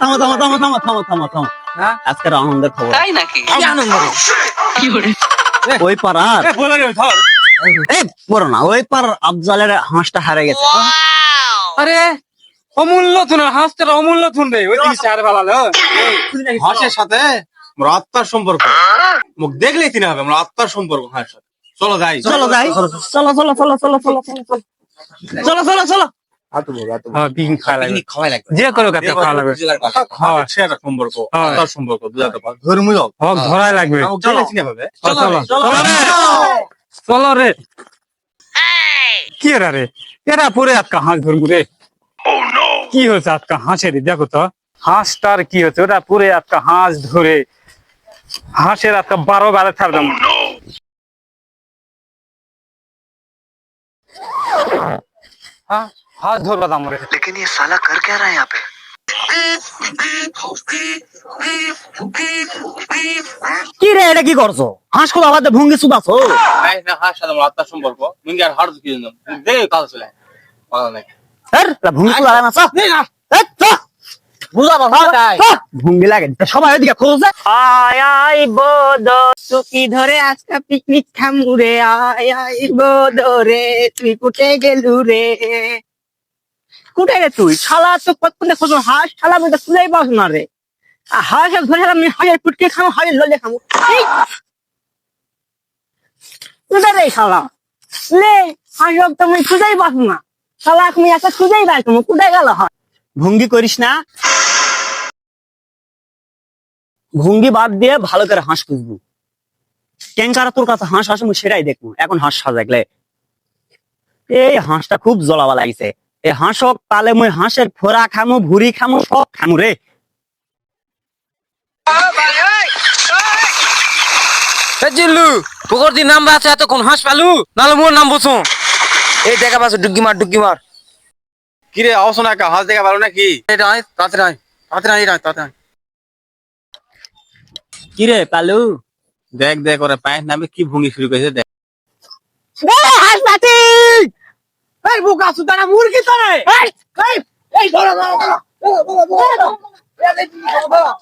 থামো থামো থামো থামো থামো থামো থামো। হ্যাঁ? আজকের আনন্দের খবর। তাই নাকি? কি আনন্দ রে? ওই পাড়ার বলে। এই বড় না ওই পার আফজালের হাঁসটা হারে গেছে। আরে অমূল্য থুন হাঁসটা অমূল্য থুন রে ওই জিনিসটা আরে ভালো হাঁসের সাথে মোর আত্মার সম্পর্ক। মুখ দেখলেই তিনি হবে আমার আত্মার সম্পর্ক হাঁসের চলো যাই। চলো যাই। চলো চলো চলো চলো চলো চলো চলো চলো চলো। যে কাতে খাওয়া লাগবে। সম্পর্ক। সম্পর্ক ধর্মীয় হক ধরাই লাগবে। চলো। রে। কি এরা রে? এরা পরে আজকা হাঁস ধরবো রে। কি হয়েছে আজকা হাঁসের দেখো তো। হাঁসটার কি হচ্ছে ওটা পুরে আজকা হাঁস ধরে। হাঁসের আজকা বারো বারে ছাড়লাম হ্যাঁ হাঁস ধরবা দাম রে लेकिन ये साला कर क्या रहा है यहाँ पे কি রে এটা কি করছো হাঁস কোথা বাদে ভঙ্গি সুদাছো নাই না হাঁস সাথে আমার আত্মার সম্পর্ক মিঙ্গি আর হাড় কি জন্য দেখে কাজ চলে ভালো নাই এর ভঙ্গি সুদা লাগে না চল। এই, চল। বুঝা ভঙ্গি লাগে। সবাই ওইদিকে খোঁজে আয় আয় বোদ চকি ধরে আজকে পিকনিক খামু রে। আয় আয় বোদ রে তুই কুটে গেলু রে? কুটে রে তুই? শালা তো কতক্ষণে খোঁজ হাঁস শালা বলতে খুলেই পাস না রে। আর ধরে আমি পুটকে খামু ললে খামু! রে শালা। লে হাঁস তুমি খুঁজেই পাস না। শালা তুমি একটা খুঁজেই পাস তুমি গেল হয় ভঙ্গি করিস না। ভঙ্গি বাদ দিয়ে ভালো করে হাঁস খুঁজবো কেঙ্কারা তোর কাছে হাঁস আসে সেটাই দেখব। এখন হাঁস সাজাগলে এই হাঁসটা খুব জ্বলাবা লাগিছে। এই হাঁসক তালে মুই হাঁসের ফোরা খামু ভুরি খামু সব খামু রে। জিল্লু পুকুর নাম আছে এতক্ষণ হাঁস পালু? নাহলে মোর নাম বসো এই দেখা পাচ্ছ ডুগি মার ডুগি না হাঁস দেখা ভালো নাকি? আয়। কি রে পালু? দেখ দেখ ওরা পায়ের নামে কি ভুঙি শুরু করেছে দেখ। হাঁস পাতি এই বুকা সুতারা মুরগি তো রে এই এই এই ধরো ধরো ধরো। ধরো ধরো। ধরো ধরো।